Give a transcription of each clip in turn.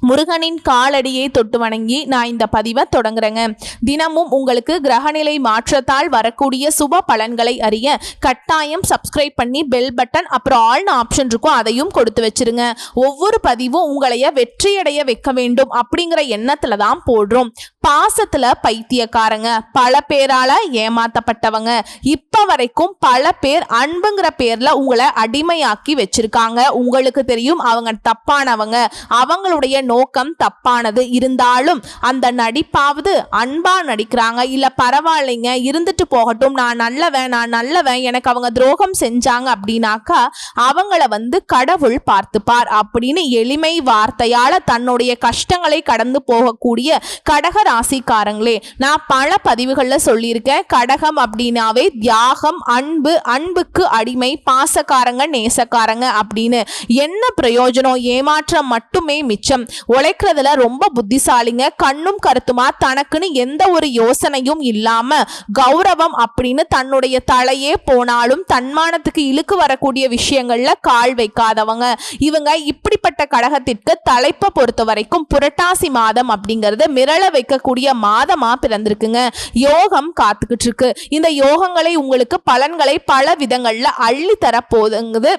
முருகனின் காலடியை தொட்டு வணங்கி நான் இந்த பதிவை தொடங்குறேங்க. தினமும் உங்களுக்கு கிரகநிலை மாற்றத்தால் வரக்கூடிய சுப பலன்களை அறிய கட்டாயம் சப்ஸ்கிரைப் பண்ணி பெல் பட்டன் அப்புறம் ஆல்னு ஆப்ஷன் இருக்கும் அதையும் கொடுத்து வச்சிருங்க. ஒவ்வொரு பதிவும் உங்களைய வெற்றியடைய வைக்க வேண்டும் அப்படிங்கிற எண்ணத்துல தான் போடுறோம். பாசத்துல பைத்தியக்காரங்க பல பேரால ஏமாத்தப்பட்டவங்க இப்ப வரைக்கும் பல பேர் அன்புங்கிற பேர்ல உங்களை அடிமையாக்கி வச்சிருக்காங்க. உங்களுக்கு தெரியும் அவங்க தப்பானவங்க. அவங்களுடைய நோக்கம் தப்பானது இருந்தாலும் அந்த நடிப்பாவது அன்பா நடிக்கிறாங்க. இல்ல பரவாயில்லைங்க இருந்துட்டு போகட்டும். நான் நல்லவன் நான் நல்லவன் எனக்கு அவங்க துரோகம் செஞ்சாங்க அப்படின்னாக்கா அவங்கள வந்து கடவுள் பார்த்துப்பார் அப்படின்னு எளிமை வார்த்தையால தன்னுடைய கஷ்டங்களை கடந்து போகக்கூடிய கடக ராசிக்காரங்களே நான் பல பதிவுகள்ல சொல்லியிருக்கேன். கடகம் அப்படின்னாவே தியாகம் அன்பு அன்புக்கு அடிமை பாசக்காரங்க நேசக்காரங்க அப்படின்னு. என்ன பிரயோஜனம்? ஏமாற்றம் மட்டுமே மிச்சம். உழைக்கிறதுல ரொம்ப புத்திசாலிங்க. கண்ணும் கருத்துமா தனக்குன்னு எந்த ஒரு யோசனையும் இல்லாம கௌரவம் அப்படின்னு தன்னுடைய தலையே போனாலும் தன்மானத்துக்கு இழுக்கு வரக்கூடிய விஷயங்கள்ல கால் வைக்காதவங்க. இவங்க இப்படிப்பட்ட கடகத்திற்கு தலைப்பை பொறுத்த வரைக்கும் புரட்டாசி மாதம் அப்படிங்கறது மிரள வைக்கக்கூடிய மாதமா பிறந்திருக்குங்க. யோகம் காத்துக்கிட்டு இருக்கு. இந்த யோகங்களை உங்களுக்கு பலன்களை பல விதங்கள்ல அள்ளி தர போதுங்குது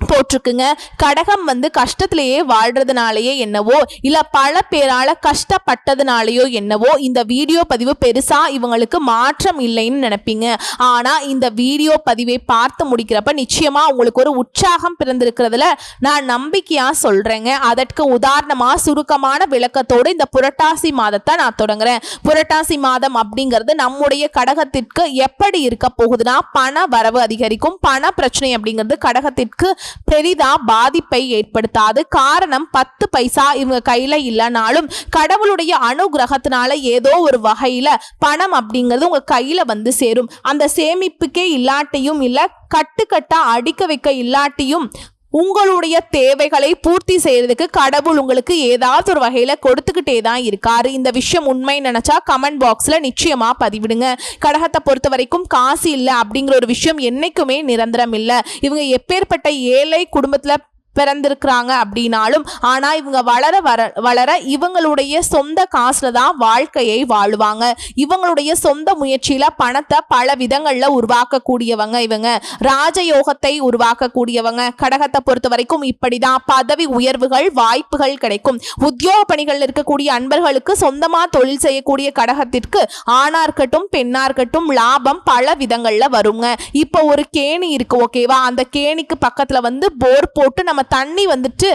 போட்டிருக்குங்க. கடகம் வந்து கஷ்டத்திலேயே வாழ்றதுனாலயே என்னவோ இல்லை பல பேரால கஷ்டப்பட்டதுனாலயோ என்னவோ இந்த வீடியோ பதிவு பெருசாக இவங்களுக்கு மாற்றம் இல்லைன்னு நினைப்பீங்க. ஆனால் இந்த வீடியோ பதிவை பார்த்து முடிக்கிறப்ப நிச்சயமாக உங்களுக்கு ஒரு உற்சாகம் பிறந்திருக்கிறதுல நான் நம்பிக்கையாக சொல்கிறேங்க அதற்கு உதாரணமாக சுருக்கமான விளக்கத்தோடு இந்த புரட்டாசி மாதத்தை நான் தொடங்குறேன். புரட்டாசி மாதம் அப்படிங்கிறது நம்முடைய கடகத்திற்கு எப்படி இருக்க போகுதுன்னா பண வரவு அதிகரிக்கும் பண பிரச்சனை அப்படிங்கிறது கடகத்திற்கு பெரிதா பாதிப்பை ஏற்படுத்தாது. காரணம் பத்து பைசா இவங்க கையில இல்லைனாலும் கடவுளுடைய அனுகிரகத்தினால ஏதோ ஒரு வகையில பணம் அப்படிங்கிறது உங்க கையில வந்து சேரும். அந்த சேமிப்புக்கே இல்லாட்டியும் இல்லை கட்டுக்கட்டா அடிக்க வைக்க இல்லாட்டியும் உங்களுடைய தேவைகளை பூர்த்தி செய்யறதுக்கு கடவுள் உங்களுக்கு ஏதாவது ஒரு வகையில கொடுத்துக்கிட்டே தான் இருக்காரு. இந்த விஷயம் உண்மை நினைச்சா கமெண்ட் பாக்ஸ்ல நிச்சயமா பதிவிடுங்க. கடகத்தை பொறுத்த வரைக்கும் காசு இல்லை அப்படிங்கிற ஒரு விஷயம் என்னைக்குமே நிரந்தரம் இல்லை. இவங்க எப்பேற்பட்ட ஏழை குடும்பத்துல பிறந்திருக்கிறாங்க அப்படின்னாலும் ஆனா இவங்க வளர வர வளர இவங்களுடைய சொந்த காசுல தான் வாழ்க்கையை வாழுவாங்க. இவங்களுடைய சொந்த முயற்சியில பணத்தை பல விதங்கள்ல உருவாக்கக்கூடியவங்க இவங்க. ராஜயோகத்தை உருவாக்கக்கூடியவங்க. கடகத்தை பொறுத்த வரைக்கும் இப்படிதான் பதவி உயர்வுகள் வாய்ப்புகள் கிடைக்கும். உத்தியோக பணிகள் இருக்கக்கூடிய அன்பர்களுக்கு சொந்தமா தொழில் செய்யக்கூடிய கடகத்திற்கு ஆணா இருக்கட்டும் பெண்ணா இருக்கட்டும் லாபம் பல விதங்கள்ல வருங்க. இப்போ ஒரு கேணி இருக்கு ஓகேவா அந்த கேணிக்கு பக்கத்துல வந்து போர் போட்டு நம்ம தண்ணி வந்துட்டு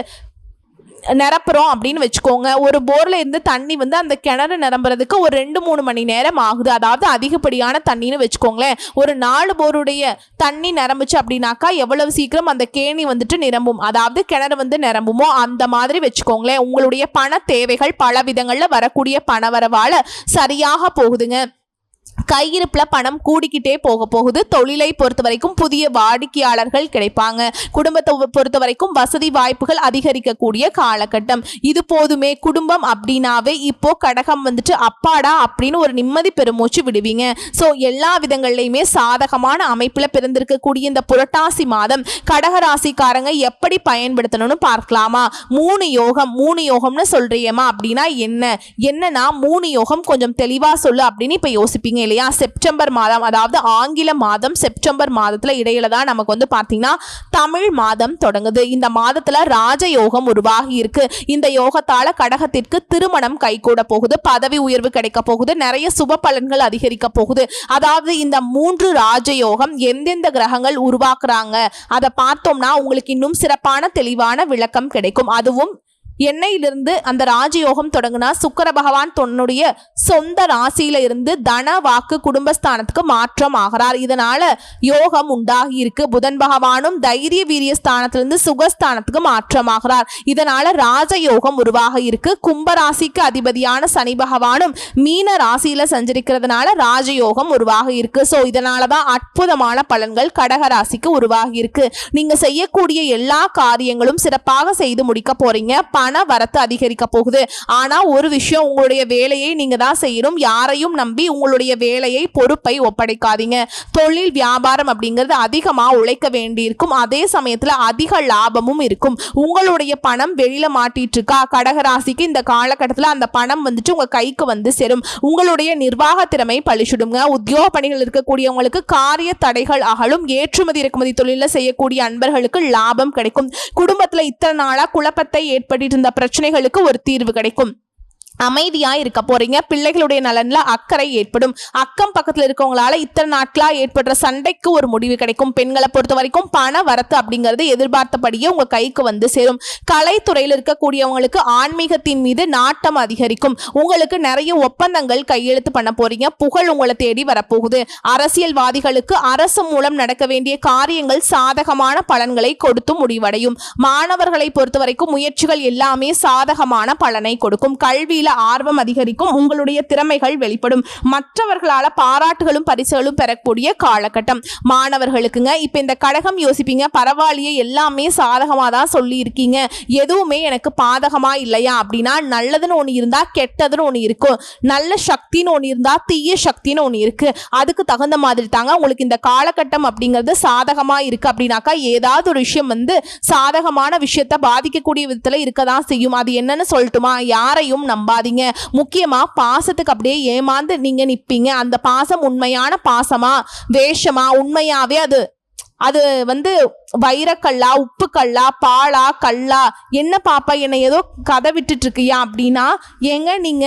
நிரப்புறோம் அப்படின்னு வச்சுக்கோங்க. ஒரு போரில் இருந்து தண்ணி வந்து அந்த கிணறு நிரம்புறதுக்கு ஒரு ரெண்டு மூணு மணி நேரம் ஆகுது. அதாவது அதிகப்படியான தண்ணின்னு வச்சுக்கோங்களேன். ஒரு நாலு போருடைய தண்ணி நிரம்புச்சு அப்படின்னாக்கா எவ்வளவு சீக்கிரம் அந்த கேணி வந்துட்டு நிரம்பும்? அதாவது கிணறு வந்து நிரம்புமோ? அந்த மாதிரி வச்சுக்கோங்களேன். உங்களுடைய பண தேவைகள் பல விதங்களில் வரக்கூடிய பணவரவால் சரியாக போகுதுங்க. கையிருப்பில் பணம் கூடிக்கிட்டே போக போகுது. தொழிலை பொறுத்த வரைக்கும் புதிய வாடிக்கையாளர்கள் கிடைப்பாங்க. குடும்பத்தை பொறுத்த வரைக்கும் வசதி வாய்ப்புகள் அதிகரிக்கக்கூடிய காலகட்டம். இது போதுமே குடும்பம் அப்படின்னாவே இப்போ கடகம் வந்துட்டு அப்பாடா அப்படின்னு ஒரு நிம்மதி பெருமூச்சு விடுவீங்க. ஸோ எல்லா விதங்கள்லையுமே சாதகமான அமைப்பில் பிறந்திருக்கக்கூடிய இந்த புரட்டாசி மாதம் கடக ராசிக்காரங்க எப்படி பயன்படுத்தணும்னு பார்க்கலாமா? மூணு யோகம் மூணு யோகம்னு சொல்றியேமா அப்படின்னா என்ன? என்னன்னா மூணு யோகம் கொஞ்சம் தெளிவாக சொல்லு அப்படின்னு இப்போ யோசிப்பீங்க இல்லையா? செப்டம்பர் மாதம் அதாவது ஆங்கில மாதம் செப்டம்பர் மாதத்துல இடையில தான் நமக்கு வந்து பாத்தீங்கன்னா தமிழ் மாதம் தொடங்குது. இந்த மாதத்துல ராஜயோகம் உருவாகி இருக்கு. இந்த யோகத்தால கடகத்திற்கு திருமணம் கைகூட போகுது. பதவி உயர்வு கிடைக்க போகுது. நிறைய சுப பலன்கள் அதிகரிக்க போகுது. அதாவது இந்த மூன்று ராஜயோகம் எந்தெந்த கிரகங்கள் உருவாக்குறாங்க? அதை பார்த்தோம்னா உங்களுக்கு இன்னும் சிறப்பான தெளிவான விளக்கம் கிடைக்கும். அதுவும் எண்ணெயிலிருந்து அந்த ராஜயோகம் தொடங்கினா சுக்கர பகவான் தன்னுடைய சொந்த ராசியில இருந்து தன வாக்கு குடும்பஸ்தானத்துக்கு மாற்றம் ஆகிறார். இதனால யோகம் உண்டாகி இருக்கு. புதன் பகவானும் தைரிய வீரிய ஸ்தானத்திலிருந்து சுகஸ்தானத்துக்கு மாற்றமாகிறார் இதனால ராஜயோகம் உருவாக இருக்கு. கும்பராசிக்கு அதிபதியான சனி பகவானும் மீன ராசியில சஞ்சரிக்கிறதுனால ராஜயோகம் உருவாக இருக்கு. ஸோ இதனாலதான் அற்புதமான பலன்கள் கடக ராசிக்கு உருவாகி இருக்கு. நீங்க செய்யக்கூடிய எல்லா காரியங்களும் சிறப்பாக செய்து முடிக்க போறீங்க. பண வரத்து அதிகரிக்க போகுது. ஆனா ஒரு விஷயம் உங்களுடைய வேலையை நீங்க தான் செய்யணும். யாரையும் நம்பி உங்களுடைய வேலையை பொறுப்பை ஒப்படைக்காதீங்க. தொழில் வியாபாரம் அப்படிங்கிறது அதிகமாக உழைக்க வேண்டியிருக்கும். அதே சமயத்தில் அதிக லாபமும் இருக்கும். உங்களுடைய பணம் வெளியில மாட்டிட்டு இருக்கா கடகராசிக்கு இந்த காலகட்டத்தில் அந்த பணம் வந்துட்டு உங்க கைக்கு வந்து சேரும். உங்களுடைய நிர்வாக திறமை பழிச்சுடுங்க. உத்தியோக பணிகள் இருக்கக்கூடியவங்களுக்கு காரிய தடைகள் அகலும். ஏற்றுமதி இறக்குமதி தொழிலில் செய்யக்கூடிய அன்பர்களுக்கு லாபம் கிடைக்கும். குடும்பத்தில் இத்தனை நாளாக குழப்பத்தை ஏற்பட்டு இருந்த பிரச்சனைகளுக்கு ஒரு தீர்வு கிடைக்கும். அமைதியா இருக்க போறீங்க. பிள்ளைகளுடைய நலன்ல அக்கறை ஏற்படும். அக்கம் பக்கத்துல இருக்கவங்களால இத்தனை நாட்களா ஏற்படுற சண்டைக்கு ஒரு முடிவு கிடைக்கும். பெண்களை பொறுத்த வரைக்கும் பண வரத்து அப்படிங்கிறது எதிர்பார்த்தபடியே உங்க கைக்கு வந்து சேரும். கலைத்துறையில் இருக்கக்கூடியவங்களுக்கு ஆன்மீகத்தின் மீது நாட்டம் அதிகரிக்கும். உங்களுக்கு நிறைய ஒப்பந்தங்கள் கையெழுத்து பண்ண போறீங்க. புகழ் உங்களை தேடி வரப்போகுது. அரசியல்வாதிகளுக்கு அரசு மூலம் நடக்க வேண்டிய காரியங்கள் சாதகமான பலன்களை கொடுத்து முடிவடையும். மாணவர்களை பொறுத்த வரைக்கும் முயற்சிகள் எல்லாமே சாதகமான பலனை கொடுக்கும். கல்வியில ஆர்வம் அதிகரிக்கும் உங்களுடைய திறமைகள் வெளிப்படும். மற்றவர்களால பாராட்டுகளும் பரிசுகளும் பெறக்கூடிய காலகட்டம். மாணவர்களுக்குங்க இப்ப இந்த கடகம் யோசிப்பீங்க பரவாயில்லையே எல்லாமே சாதகமா தான் சொல்லி இருக்கீங்க எதுவுமே எனக்கு பாதகமா இல்லையா அப்படின்னா நல்லதுன்னு ஒன்று இருந்தா கெட்டதுன்னு ஒன்று இருக்கும். நல்ல சக்தின்னு ஒன்று இருந்தா தீய சக்தின்னு ஒன்று இருக்கு. அதுக்கு தகுந்த மாதிரி தாங்க உங்களுக்கு இந்த காலகட்டம் அப்படிங்கிறது சாதகமா இருக்கு அப்படின்னாக்கா ஏதாவது ஒரு விஷயம் வந்து சாதகமான விஷயத்த பாதிக்கக்கூடிய விதத்துல இருக்க தான் செய்யும். அது என்னன்னு சொல்லட்டுமா? யாரையும் நம்பாதீங்க முக்கியமா பாசத்துக்கு அப்படியே ஏமாந்து நீங்க நிப்பீங்க. அந்த பாசம் உண்மையான பாசமா? வேஷமா? உண்மையாவே அது அது வந்து வைரக்கல்லா உப்புக்கல்லா பாலா கல்லா என்ன பாப்பா என்னை ஏதோ கதை விட்டுட்டு இருக்கியா அப்படின்னா ஏங்க நீங்க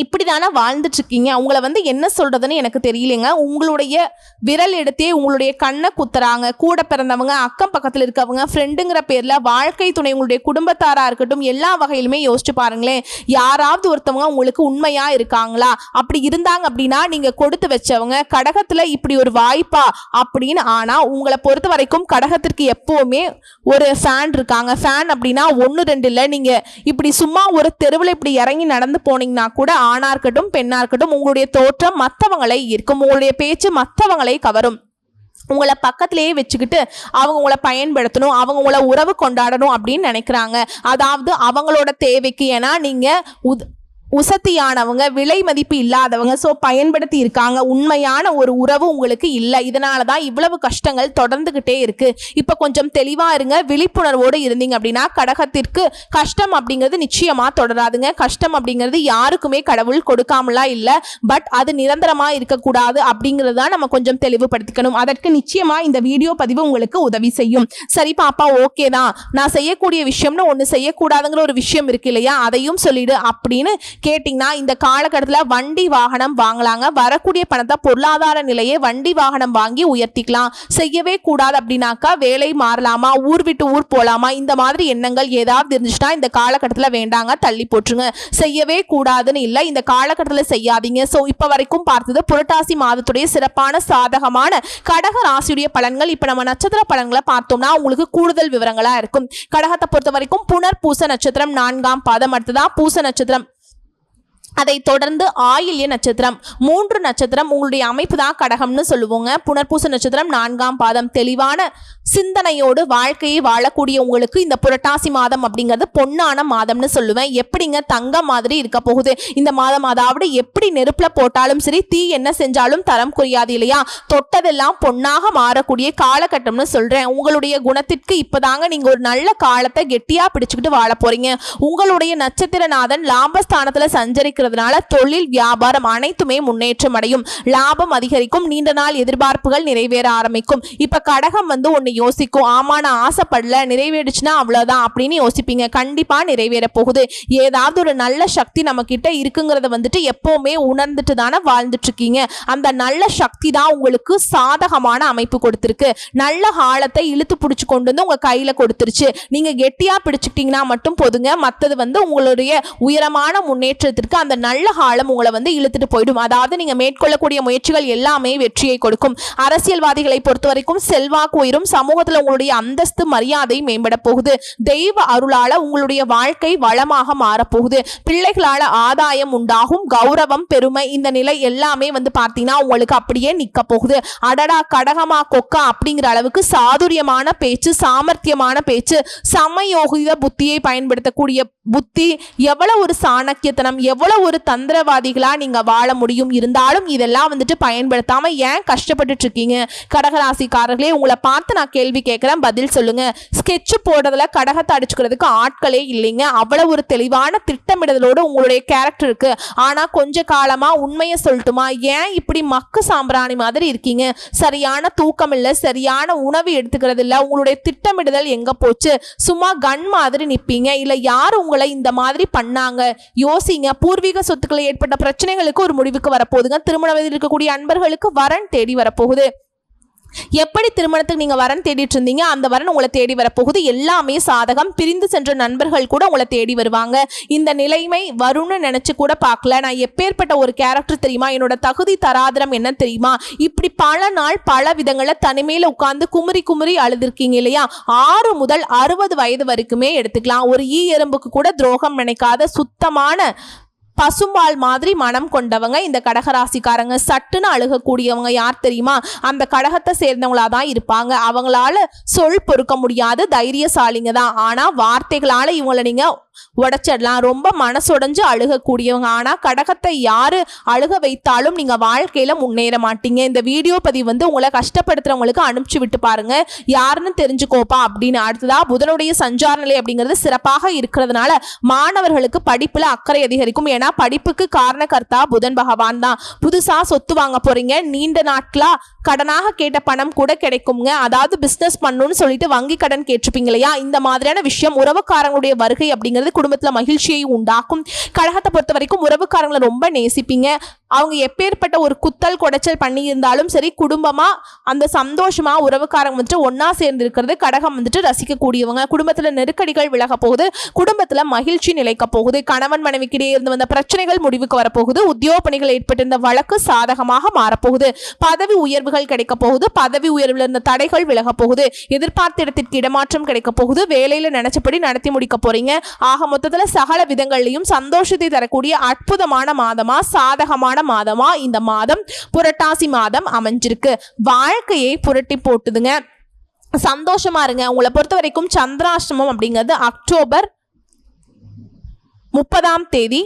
இப்படி தானே வாழ்ந்துட்டுருக்கீங்க? அவங்கள வந்து என்ன சொல்கிறதுன்னு எனக்கு தெரியலைங்க. உங்களுடைய விரல் எடுத்தே உங்களுடைய கண்ணை குத்துறாங்க. கூட பிறந்தவங்க அக்கம் பக்கத்தில் இருக்கவங்க ஃப்ரெண்டுங்கிற பேரில் வாழ்க்கை துணை உங்களுடைய குடும்பத்தாராக இருக்கட்டும் எல்லா வகையிலுமே யோசிச்சு பாருங்களேன். யாராவது ஒருத்தவங்க உங்களுக்கு உண்மையாக இருக்காங்களா? அப்படி இருந்தாங்க அப்படின்னா நீங்கள் கொடுத்து வச்சவங்க கடகத்தில் இப்படி ஒரு வாய்ப்பா அப்படின்னு ஆனால் உங்களை பொறுத்த வரைக்கும் கடகத்திற்கு எப்போவுமே ஒரு ஃபேன் இருக்காங்க. ஃபேன் அப்படின்னா ஒன்று ரெண்டு இல்லை. நீங்கள் இப்படி சும்மா ஒரு தெருவில் இப்படி இறங்கி நடந்து போனீங்கன்னா கூட ஆணா இருக்கட்டும் பெண்ணா இருக்கட்டும் உங்களுடைய தோற்றம் மற்றவங்களை ஈர்க்கும். உங்களுடைய பேச்சு மற்றவங்களை கவரும். உங்களை பக்கத்திலேயே வச்சுக்கிட்டு அவங்க உங்களை பயன்படுத்தணும் அவங்க உங்களை உறவு கொண்டாடணும் அப்படின்னு நினைக்கிறாங்க. அதாவது அவங்களோட தேவைக்கு ஏன்னா நீங்கள் உத் உசத்தியானவங்க விலை மதிப்பு இல்லாதவங்க ஸோ பயன்படுத்தி இருக்காங்க உண்மையான ஒரு உறவு உங்களுக்கு இல்லை. இதனால தான் இவ்வளவு கஷ்டங்கள் தொடர்ந்துகிட்டே இருக்கு. இப்போ கொஞ்சம் தெளிவாக இருங்க. விழிப்புணர்வோடு இருந்தீங்க அப்படின்னா கடகத்திற்கு கஷ்டம் அப்படிங்கிறது நிச்சயமாக தொடராதுங்க. கஷ்டம் அப்படிங்கிறது யாருக்குமே கடவுள் கொடுக்காமலாம் இல்லை. பட் அது நிரந்தரமாக இருக்கக்கூடாது அப்படிங்கிறது தான் நம்ம கொஞ்சம் தெளிவுபடுத்திக்கணும். அதற்கு நிச்சயமாக இந்த வீடியோ பதிவு உங்களுக்கு உதவி செய்யும். சரி பாப்பா ஓகே தான். நான் செய்யக்கூடிய விஷயம்னு ஒன்று செய்யக்கூடாதுங்கிற ஒரு விஷயம் இருக்கு இல்லையா? அதையும் சொல்லிடு அப்படின்னு கேட்டிங்கன்னா இந்த காலகட்டத்தில் வண்டி வாகனம் வாங்கலாங்க. வரக்கூடிய பணத்தை பொருளாதார நிலையை வண்டி வாகனம் வாங்கி உயர்த்திக்கலாம். செய்யவே கூடாது அப்படின்னாக்கா வேலை மாறலாமா? ஊர் விட்டு ஊர் போகலாமா இந்த மாதிரி எண்ணங்கள் ஏதாவது இருந்துச்சுன்னா இந்த காலகட்டத்தில் வேண்டாங்க. தள்ளி போட்டுருங்க. செய்யவே கூடாதுன்னு இல்லை இந்த காலகட்டத்தில் செய்யாதீங்க. ஸோ இப்போ வரைக்கும் பார்த்தது புரட்டாசி மாதத்துடைய சிறப்பான சாதகமான கடக ராசியுடைய பலன்கள். இப்போ நம்ம நட்சத்திர பலன்களை பார்த்தோம்னா உங்களுக்கு கூடுதல் விவரங்களாக இருக்கும். கடகத்தை பொறுத்த வரைக்கும் புனர் பூச நட்சத்திரம் நான்காம் பாதம். அடுத்ததான் பூச நட்சத்திரம் அதை தொடர்ந்து ஆயில்ய நட்சத்திரம் மூன்று நட்சத்திரம் உங்களுடைய அமைப்பு தான் கடகம்னு சொல்லுவோங்க. புனர்பூச நட்சத்திரம் நான்காம் பாதம். தெளிவான சிந்தனையோடு வாழ்க்கையை வாழக்கூடிய உங்களுக்கு இந்த புரட்டாசி மாதம் அப்படிங்கிறது பொன்னான மாதம்னு சொல்லுவேன். எப்படிங்க தங்க மாதிரி இருக்க போகுது? இந்த மாதம் அதாவது எப்படி நெருப்பில் போட்டாலும் சரி தீ என்ன செஞ்சாலும் தரம் குறையாது இல்லையா? தொட்டதெல்லாம் பொன்னாக மாறக்கூடிய காலகட்டம்னு சொல்றேன். உங்களுடைய குணத்திற்கு இப்போதாங்க நீங்க ஒரு நல்ல காலத்தை கெட்டியா பிடிச்சுக்கிட்டு வாழ போறீங்க. உங்களுடைய நட்சத்திரநாதன் லாபஸ்தானத்தில் சஞ்சரிக்க இருக்கிறதுனால தொழில் வியாபாரம் அனைத்துமே முன்னேற்றம் அடையும். லாபம் அதிகரிக்கும். நீண்ட நாள் எதிர்பார்ப்புகள் நிறைவேற ஆரம்பிக்கும். இப்ப கடகம் வந்து ஒன்னு யோசிக்கும். ஆமா நான் ஆசைப்படல. நிறைவேறுச்சுன்னா அவ்வளவுதான் அப்படின்னு யோசிப்பீங்க. கண்டிப்பா நிறைவேற போகுது. ஏதாவது ஒரு நல்ல சக்தி நம்ம கிட்ட இருக்குங்கிறத வந்துட்டு எப்பவுமே உணர்ந்துட்டு தானே வாழ்ந்துட்டு இருக்கீங்க அந்த நல்ல சக்தி தான் உங்களுக்கு சாதகமான அமைப்பு கொடுத்துருக்கு. நல்ல காலத்தை இழுத்து பிடிச்சு கொண்டு வந்து உங்க கையில கொடுத்துருச்சு. நீங்க கெட்டியா பிடிச்சிட்டிங்கன்னா மட்டும் போதுங்க. மத்தது வந்து உங்களுடைய உயரமான முன்னேற்றத்திற்கு அந்த நல்ல காலம் உங்களை வந்து இழுத்துட்டு போயிடும். அதாவது நீங்க மேற்கொள்ளக்கூடிய முயற்சிகள் எல்லாமே வெற்றியை கொடுக்கும். அரசியல்வாதிகளை பொறுத்த வரைக்கும் செல்வாக்கு உயரும். சமூகத்துல உங்களுடைய அந்தஸ்து மரியாதை மேம்பட போகுது. தெய்வ அருளால உங்களுடைய வாழ்க்கை வளமாக மாறப்போகுது. பிள்ளைகளால ஆதாயம் உண்டாகும். கௌரவம் பெருமை இந்த நிலை எல்லாமே வந்து பார்த்தீங்கன்னா உங்களுக்கு அப்படியே நிக்க போகுது. அடடா கடகமா கொக்கா அப்படிங்கிற அளவுக்கு சாதுரியமான பேச்சு சாமர்த்தியமான பேச்சு சமயோகித புத்தியை பயன்படுத்தக்கூடிய புத்தி எவ்வளவு ஒரு சாணக்கியத்தனம் எவ்வளவு ஒரு தந்திரவாதிகளா நீங்க வாழ முடியும் இருந்தாலும் இதெல்லாம் வந்துட்டு பயன்படுத்தாம ஏன் கஷ்டப்பட்டுட்டு இருக்கீங்க கடகராசிக்காரர்களே உங்களை பார்த்து நான் கேள்வி கேட்குறேன் பதில் சொல்லுங்க. ஸ்கெட்ச் போடுறதுல கடகத்தை அடிச்சுக்கிறதுக்கு ஆட்களே இல்லைங்க. அவ்வளவு ஒரு தெளிவான திட்டமிடுதலோடு உங்களுடைய கேரக்டர் இருக்கு. ஆனா கொஞ்ச காலமா உண்மையை சொல்லட்டுமா? ஏன் இப்படி மக்கு சாம்பிராணி மாதிரி இருக்கீங்க? சரியான தூக்கம் இல்ல சரியான உணவு எடுத்துக்கிறது இல்ல. உங்களுடைய திட்டமிடுதல் எங்க போச்சு? சும்மா கன் மாதிரி நிப்பீங்க. இல்ல யார் உங்களை இந்த மாதிரி பண்ணாங்க? யோசிங்க. பூர்வீக சொத்துக்களை ஏற்பட்ட பிரச்சனைகளுக்கு ஒரு முடிவுக்கு வரப்போகுதுங்க. திருமண வயதில் இருக்கக்கூடிய அன்பர்களுக்கு வரன் தேடி வரப்போகுது. எப்படி திருமணத்துக்கு நீங்க வரன் தேடிட்டு இருந்தீங்க? அந்த வரன் உங்களை தேடி வரப்போகுது. எல்லாமே சாதகம். பிரிந்து சென்ற நண்பர்கள் கூட உங்களை தேடி வருவாங்க. இந்த நிலைமை வரும்னு நினைச்சு கூட பார்க்கல. நான் எப்பேற்பட்ட ஒரு கேரக்டர் தெரியுமா? என்னோட தகுதி தராதரம் என்ன தெரியுமா? இப்படி பல நாள் பல விதங்களில் தனிமையில உட்கார்ந்து குமுறி குமுறி அழுதுருக்கீங்க இல்லையா? ஆறு முதல் அறுபது வயது வரைக்குமே எடுத்துக்கலாம். ஒரு ஈ எறும்புக்கு கூட துரோகம் நினைக்காத சுத்தமான பசும்பால் மாதிரி மனம் கொண்டவங்க இந்த கடகராசிக்காரங்க சட்டுன்னு அழுகக்கூடியவங்க யார் தெரியுமா? அந்த கடகத்தை சேர்ந்தவங்களா தான் இருப்பாங்க. அவங்களால சொல் பொறுக்க முடியாது தைரியசாலிங்க தான். ஆனால் வார்த்தைகளால் இவங்களை நீங்கள் உடைச்சிடலாம். ரொம்ப மனசுடைஞ்சு அழுகக்கூடியவங்க. ஆனால் கடகத்தை யாரு அழுக வைத்தாலும் நீங்கள் வாழ்க்கையில் முன்னேற மாட்டீங்க. இந்த வீடியோ பதிவு வந்து உங்களை கஷ்டப்படுத்துறவங்களுக்கு அனுப்பிச்சு விட்டு பாருங்க. யாருன்னு தெரிஞ்சுக்கோப்பா அப்படின்னு. அடுத்ததா புதனுடைய சஞ்சார நிலை அப்படிங்கிறது சிறப்பாக இருக்கிறதுனால மாணவர்களுக்கு படிப்பில் அக்கறை அதிகரிக்கும். ஏன்னா படிப்புக்கு காரணகர்த்தா புதன் பகவான் தான். புதுசாக சொத்து வாங்க போறீங்க. நீண்ட நாட்களாக கடனாக கேட்ட பணம் கூட கிடைக்குங்க அதாவது பிஸ்னஸ் பண்ணணும்னு சொல்லிட்டு வங்கி கடன் கேட்டிருப்பீங்க இல்லையா? இந்த மாதிரியான விஷயம் உறவுக்காரங்களுடைய வருகை அப்படிங்கிறது குடும்பத்தில் மகிழ்ச்சியை உண்டாக்கும். கழகத்தை பொறுத்த வரைக்கும் உறவுக்காரங்களை ரொம்ப நேசிப்பீங்க. அவங்க எப்பேற்பட்ட ஒரு குத்தல் குடைச்சல் பண்ணி இருந்தாலும் சரி குடும்பமாக அந்த சந்தோஷமாக உறவுக்காரங்க வந்துட்டு ஒன்றா சேர்ந்து இருக்கிறது கடகம் வந்துட்டு ரசிக்கக்கூடியவங்க. குடும்பத்தில் நெருக்கடிகள் விலக போகுது குடும்பத்தில் மகிழ்ச்சி நிலைக்க போகுது கணவன் மனைவிக்கிடையே இருந்து வந்த பிரச்சனைகள் முடிவுக்கு வரப்போகுது உத்தியோக பணிகள் ஏற்பட்டிருந்த வழக்கு சாதகமாக மாறப்போகுது. பதவி உயர்வு உயர்வுகள் கிடைக்கப் போகுது பதவி உயர்வில் இருந்த தடைகள் விலகப் போகுது. எதிர்பார்த்த இடத்திற்கு இடமாற்றம் கிடைக்கப் போகுது. வேலையில நினைச்சபடி நடத்தி முடிக்க போறீங்க. ஆக மொத்தத்தில் சகல விதங்கள்லையும் சந்தோஷத்தை தரக்கூடிய அற்புதமான மாதமா சாதகமான மாதமா இந்த மாதம் புரட்டாசி மாதம் அமைஞ்சிருக்கு. வாழ்க்கையை புரட்டி போட்டுதுங்க. சந்தோஷமா இருங்க. உங்களை பொறுத்த வரைக்கும் சந்திராஷ்டமம் அப்படிங்கிறது அக்டோபர் முப்பதாம் தேதி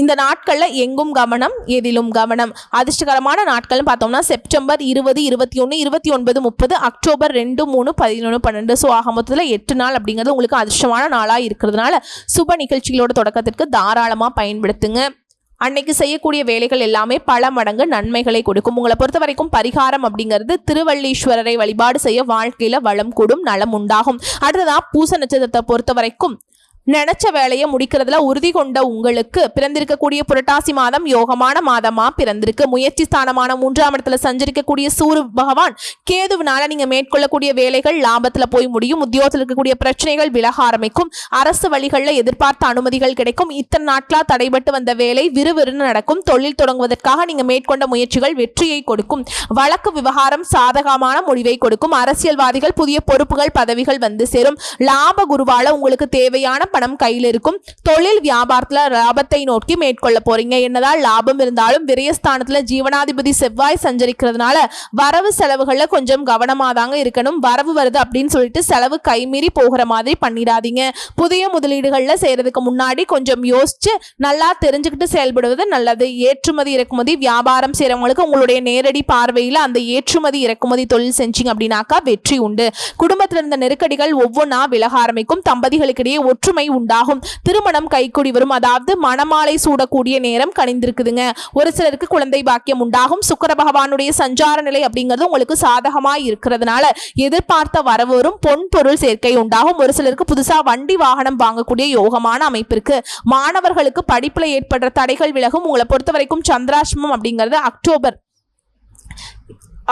இந்த நாட்களில் எங்கும் கவனம் எதிலும் கவனம். அதிர்ஷ்டகரமான நாட்கள்னு பார்த்தோம்னா செப்டம்பர் இருபது இருபத்தி ஒன்று இருபத்தி ஒன்பது முப்பது அக்டோபர் ரெண்டு மூணு பதினொன்று பன்னெண்டு. ஸோ ஆக மொத்தத்தில் எட்டு நாள் அப்படிங்கிறது உங்களுக்கு அதிர்ஷ்டமான நாளாக இருக்கிறதுனால சுப நிகழ்ச்சிகளோட தொடக்கத்திற்கு தாராளமாக பயன்படுத்துங்க. அன்னைக்கு செய்யக்கூடிய வேலைகள் எல்லாமே பல மடங்கு நன்மைகளை கொடுக்கும். உங்களை பொறுத்த வரைக்கும் பரிகாரம் அப்படிங்கிறது திருவள்ளீஸ்வரரை வழிபாடு செய்ய வாழ்க்கையில வளம் கூடும் நலம் உண்டாகும். அடுத்ததா பூச நட்சத்திரத்தை பொறுத்த வரைக்கும் நினைச்ச வேலையை முடிக்கிறதுல உறுதி கொண்ட உங்களுக்கு பிறந்திருக்கக்கூடிய புரட்டாசி மாதம் யோகமான மாதமா பிறந்திருக்கு? முயற்சி ஸ்தானமான மூன்றாம் இடத்துல சஞ்சரிக்கக்கூடிய சூரிய பகவான் கேதுவினால நீங்க மேற்கொள்ளக்கூடிய வேலைகள் லாபத்துல போய் முடியும். உத்தியோகத்தில் இருக்கக்கூடிய பிரச்சனைகள் விலக ஆரம்பிக்கும். அரசு வழிகளில் எதிர்பார்த்த அனுமதிகள் கிடைக்கும். இத்தனை நாட்களா தடைபட்டு வந்த வேலை விறுவிறுன்னு நடக்கும். தொழில் தொடங்குவதற்காக நீங்க மேற்கொண்ட முயற்சிகள் வெற்றியை கொடுக்கும். வழக்கு விவகாரம் சாதகமான முடிவை கொடுக்கும். அரசியல்வாதிகள் புதிய பொறுப்புகள் பதவிகள் வந்து சேரும். லாப குருவால உங்களுக்கு தேவையான பணம் கையில் இருக்கும். தொழில் வியாபாரத்துல லாபத்தை நோக்கி மேற்கொள்ள போறீங்க. என்னதான் லாபம் இருந்தாலும் விரயஸ்தானத்தில் ஜீவனாதிபதி செவ்வாய் சஞ்சரிக்கிறதுனால வரவு செலவுகளில் கொஞ்சம் கவனமா தாங்க இருக்கணும். வரவு வருது அப்படின்னு சொல்லிட்டு செலவு கைமீறி போகிற மாதிரி பண்ணிடாதீங்க. புதிய முதலீடுகள்ல செய்யறதுக்கு முன்னாடி கொஞ்சம் யோசிச்சு நல்லா தெரிஞ்சுக்கிட்டு செயல்படுவது நல்லது. ஏற்றுமதி இறக்குமதி வியாபாரம் செய்கிறவங்களுக்கு உங்களுடைய நேரடி பார்வையில் அந்த ஏற்றுமதி இறக்குமதி தொழில் செஞ்சீங்க அப்படின்னாக்கா வெற்றி உண்டு. குடும்பத்தில் இருந்த நெருக்கடிகள் ஒவ்வொன்றா விலக ஆரம்பிக்கும். தம்பதிகளுக்கிடையே ஒற்றுமை நன்மை உண்டாகும். திருமணம் கைக்கூடி வரும். அதாவது மணமாலை சூடக்கூடிய நேரம் கணிந்திருக்குதுங்க. ஒரு சிலருக்கு குழந்தை பாக்கியம் உண்டாகும். சுக்கர பகவானுடைய சஞ்சார நிலை அப்படிங்கிறது உங்களுக்கு சாதகமாக இருக்கிறதுனால எதிர்பார்த்த வரவரும் பொன் பொருள் சேர்க்கை உண்டாகும். ஒரு சிலருக்கு புதுசா வண்டி வாகனம் வாங்கக்கூடிய யோகமான அமைப்பு இருக்கு. மாணவர்களுக்கு படிப்புல ஏற்படுற தடைகள் விலகும். உங்களை பொறுத்த வரைக்கும் சந்திராஷ்டமம் அப்படிங்கிறது அக்டோபர்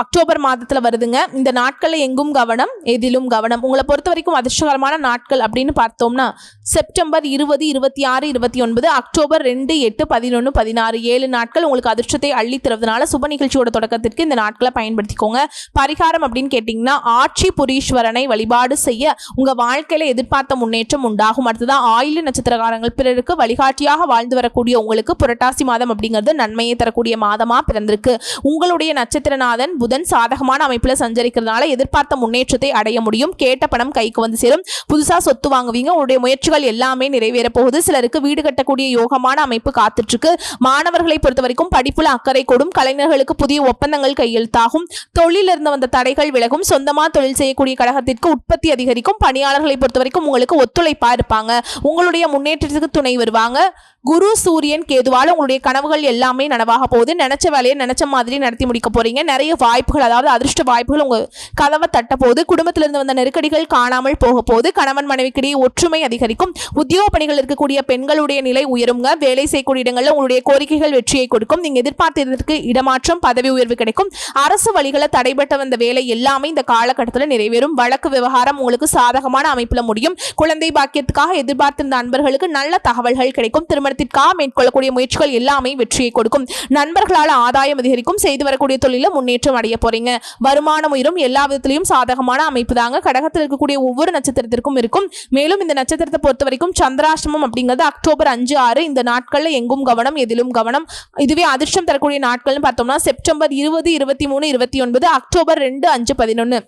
அக்டோபர் மாதத்தில் வருதுங்க. இந்த நாட்களில் எங்கும் கவனம் எதிலும் கவனம். உங்களை பொறுத்த வரைக்கும் அதிர்ஷ்டகரமான நாட்கள் அப்படின்னு பார்த்தோம்னா செப்டம்பர் இருபது இருபத்தி ஆறு இருபத்தி ஒன்பது அக்டோபர் ரெண்டு எட்டு பதினொன்று பதினாறு ஏழு நாட்கள் உங்களுக்கு அதிர்ஷ்டத்தை அள்ளி தருவதனால சுப நிகழ்ச்சியோட தொடக்கத்திற்கு இந்த நாட்களை பயன்படுத்திக்கோங்க. பரிகாரம் அப்படின்னு கேட்டிங்கன்னா ஆட்சி புரீஸ்வரனை வழிபாடு செய்ய உங்கள் வாழ்க்கையில் எதிர்பார்த்த முன்னேற்றம் உண்டாகும். அடுத்ததான் ஆயுள் நட்சத்திரக்காரங்கள் பிறருக்கு வழிகாட்டியாக வாழ்ந்து வரக்கூடிய உங்களுக்கு புரட்டாசி மாதம் அப்படிங்கிறது நன்மையை தரக்கூடிய மாதமாக பிறந்திருக்கு. உங்களுடைய நட்சத்திரநாதன் புதன் சாதகமான அமைப்பில் சஞ்சரிக்கிறதுனால எதிர்பார்த்த முன்னேற்றத்தை அடைய முடியும். கேட்ட பணம் கைக்கு வந்து சேரும். புதுசா சொத்து வாங்குவீங்க. உங்களுடைய முயற்சிகள் எல்லாமே நிறைவேற போகுது. சிலருக்கு வீடு கட்டக்கூடிய யோகமான அமைப்பு காத்துட்டு இருக்கு மாணவர்களை பொறுத்த வரைக்கும் படிப்புல அக்கறை கூடும். கலைஞர்களுக்கு புதிய ஒப்பந்தங்கள் கையெழுத்தாகும் தொழிலிருந்து வந்த தடைகள் விலகும். சொந்தமா தொழில் செய்யக்கூடிய கழகத்திற்கு உற்பத்தி அதிகரிக்கும். பணியாளர்களை பொறுத்த வரைக்கும் உங்களுக்கு ஒத்துழைப்பா இருப்பாங்க. உங்களுடைய முன்னேற்றத்துக்கு துணை வருவாங்க. குரு சூரியன் கேதுவால் உங்களுடைய கனவுகள் எல்லாமே நனவாக போகுது. நினைச்ச வேலையை நினைச்ச மாதிரி நடத்தி முடிக்க போறீங்க. நிறைய வாய்ப்புகள் அதாவது அதிர்ஷ்ட வாய்ப்புகள் உங்க கதவை தட்ட போது குடும்பத்திலிருந்து வந்த நெருக்கடிகள் காணாமல் போக போது கணவன் மனைவிக்கிடையே ஒற்றுமை அதிகரிக்கும். உத்தியோக பணிகள் இருக்கக்கூடிய பெண்களுடைய நிலை உயருங்க. வேலை செய்யக்கூடிய இடங்களில் உங்களுடைய கோரிக்கைகள் வெற்றியை கொடுக்கும். நீங்க எதிர்பார்த்ததற்கு இடமாற்றம் பதவி உயர்வு கிடைக்கும். அரசு வழிகளை தடைபட்ட வந்த வேலை எல்லாமே இந்த காலகட்டத்தில் நிறைவேறும். வழக்கு விவகாரம் உங்களுக்கு சாதகமான அமைப்பில் முடியும். குழந்தை பாக்கியத்துக்காக எதிர்பார்த்திருந்த அன்பர்களுக்கு நல்ல தகவல்கள் கிடைக்கும். திருமணத்திற்காக மேற்கொள்ளக்கூடிய முயற்சிகள் எல்லாமே வெற்றியை கொடுக்கும். நண்பர்களால் ஆதாயம் அதிகரிக்கும். செய்து வரக்கூடிய தொழில முன்னேற்றம் அடைய போறீங்க. வருமானம் உயரும். எல்லா விதத்திலையும் சாதகமான அமைப்பு தாங்க. கடகத்தில் இருக்கக்கூடிய ஒவ்வொரு நட்சத்திரத்திற்கும் இருக்கும். மேலும் இந்த நட்சத்திரத்தை பொறுத்த வரைக்கும் சந்திராஷ்டமம் அப்படிங்கிறது அக்டோபர் அஞ்சு ஆறு இந்த நாட்கள்ல எங்கும் கவனம் எதிலும் கவனம். இதுவே அதிர்ஷ்டம் தரக்கூடிய நாட்கள்னு பார்த்தோம்னா செப்டம்பர் இருபது இருபத்தி மூணு இருபத்தி ஒன்பது அக்டோபர் ரெண்டு அஞ்சு பதினொன்று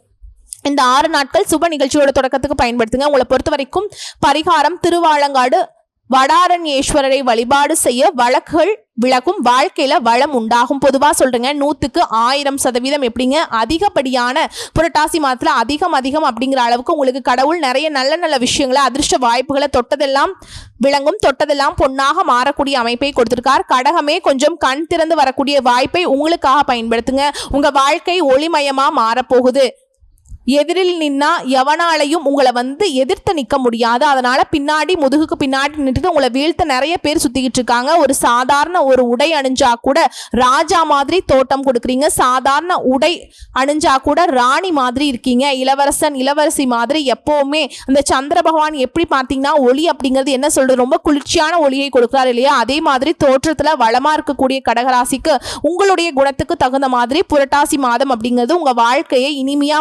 இந்த ஆறு நாட்கள் சுப நிகழ்ச்சியோட தொடக்கத்துக்கு பயன்படுத்துங்க. உங்களை பொறுத்த வரைக்கும் பரிகாரம் திருவாலங்காடு வடாரண்யேஸ்வரரை வழிபாடு செய்ய வழக்குகள் விளக்கும் வாழ்க்கையில வளம் உண்டாகும். பொதுவா சொல்றேங்க நூத்துக்கு ஆயிரம் சதவீதம் எப்படிங்க? அதிகப்படியான புரட்டாசி மாதத்துல அதிகம் அதிகம் அப்படிங்கிற அளவுக்கு உங்களுக்கு கடவுள் நிறைய நல்ல நல்ல விஷயங்களை அதிர்ஷ்ட வாய்ப்புகளை தொட்டதெல்லாம் விளங்கும் தொட்டதெல்லாம் பொன்னாக மாறக்கூடிய அமைப்பை கொடுத்திருக்கார். கடகமே கொஞ்சம் கண் திறந்து வரக்கூடிய வாய்ப்பை உங்களுக்காக பயன்படுத்துங்க. உங்க வாழ்க்கை ஒளிமயமா மாறப்போகுது. எதிரில் நின்னா எவனாலையும் உங்களை வந்து எதிர்த்து நிற்க முடியாது. அதனால பின்னாடி முதுகுக்கு பின்னாடி நின்றுட்டு உங்களை வீழ்த்த நிறைய பேர் சுத்திக்கிட்டு இருக்காங்க. ஒரு சாதாரண ஒரு உடை அணிஞ்சா கூட ராஜா மாதிரி தோட்டம் கொடுக்குறீங்க. சாதாரண உடை அணிஞ்சா கூட ராணி மாதிரி இருக்கீங்க. இளவரசன் இளவரசி மாதிரி எப்பவுமே அந்த சந்திர பகவான் எப்படி பார்த்தீங்கன்னா ஒளி அப்படிங்கிறது என்ன சொல்றது? ரொம்ப குளிர்ச்சியான ஒளியை கொடுக்குறாரு இல்லையா? அதே மாதிரி தோற்றத்துல வளமா இருக்கக்கூடிய கடகராசிக்கு உங்களுடைய குணத்துக்கு தகுந்த மாதிரி புரட்டாசி மாதம் அப்படிங்கிறது உங்க வாழ்க்கையை இனிமையா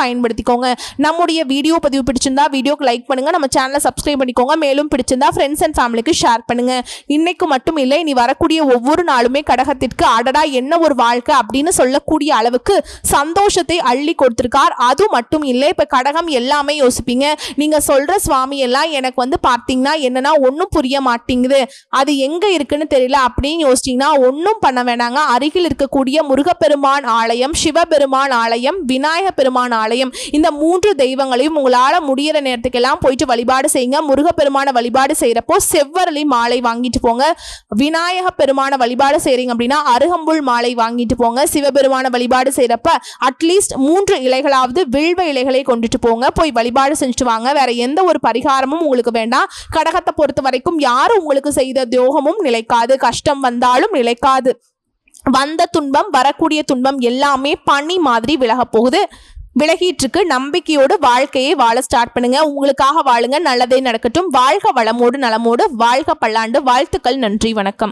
பயன்படுத்திக்கோங்க. நம்முடைய வீடியோ பதிவு பிடிச்சிருந்தா வீடியோக்கு லைக் பண்ணுங்க நம்ம சேனலை சப்ஸ்கிரைப் பண்ணிக்கோங்க. மேலும் பிடிச்சிருந்தா ஃப்ரெண்ட்ஸ் அண்ட் ஃபேமிலிக்கு ஷேர் பண்ணுங்க. இன்னைக்கு மட்டும் இல்லை இனி வரக்கூடிய ஒவ்வொரு நாளுமே கடகத்திற்கு அடடா என்ன ஒரு வாழ்க்கை அப்படின்னு சொல்லக்கூடிய அளவுக்கு சந்தோஷத்தை அள்ளி கொடுத்திருக்கார். அது மட்டும் இல்லை இப்போ கடகம் எல்லாமே யோசிப்பீங்க. நீங்க சொல்ற சுவாமி எல்லாம் எனக்கு வந்து பார்த்தீங்கன்னா என்னன்னா ஒன்றும் புரிய மாட்டேங்குது. அது எங்க இருக்குன்னு தெரியல. அப்படின்னு யோசிச்சீங்கன்னா ஒன்றும் பண்ண வேணாங்க. அருகில் இருக்கக்கூடிய முருகப்பெருமான் ஆலயம் சிவபெருமான் ஆலயம் விநாயக பெருமான் ஆலயம் இந்த மூன்று தெய்வங்களையும் உங்களால் முடியிற நேரத்துக்கெல்லாம் போயிட்டு வழிபாடு செய்யுங்க. முருகப்பெருமான வழிபாடு செய்கிறப்போ செவ்வரளி மாலை வாங்கிட்டு போங்க. விநாயக பெருமான வழிபாடு செய்கிறீங்க அப்படின்னா அருகம்புல் மாலை வாங்கிட்டு போங்க. சிவபெருமான வழிபாடு செய்கிறப்ப அட்லீஸ்ட் மூன்று இலைகளாவது வில்வ இலைகளை கொண்டுட்டு போங்க. போய் வழிபாடு செஞ்சுட்டு வாங்க. வேற எந்த ஒரு பரிகாரமும் உங்களுக்கு வேண்டாம். கடகத்தை பொறுத்த வரைக்கும் யாரும் உங்களுக்கு செய்த துரோகமும் நிலைக்காது. கஷ்டம் வந்தாலும் நிலைக்காது. வந்த துன்பம் வரக்கூடிய துன்பம் எல்லாமே பனி மாதிரி விலகப் போகுது. விலகிட்டுருக்கு. நம்பிக்கையோடு வாழ்க்கையை வாழ ஸ்டார்ட் பண்ணுங்க. உங்களுக்காக வாழுங்க. நல்லதே நடக்கட்டும். வாழ்க வளமோடு நலமோடு வாழ்க பல்லாண்டு. வாழ்த்துக்கள். நன்றி. வணக்கம்.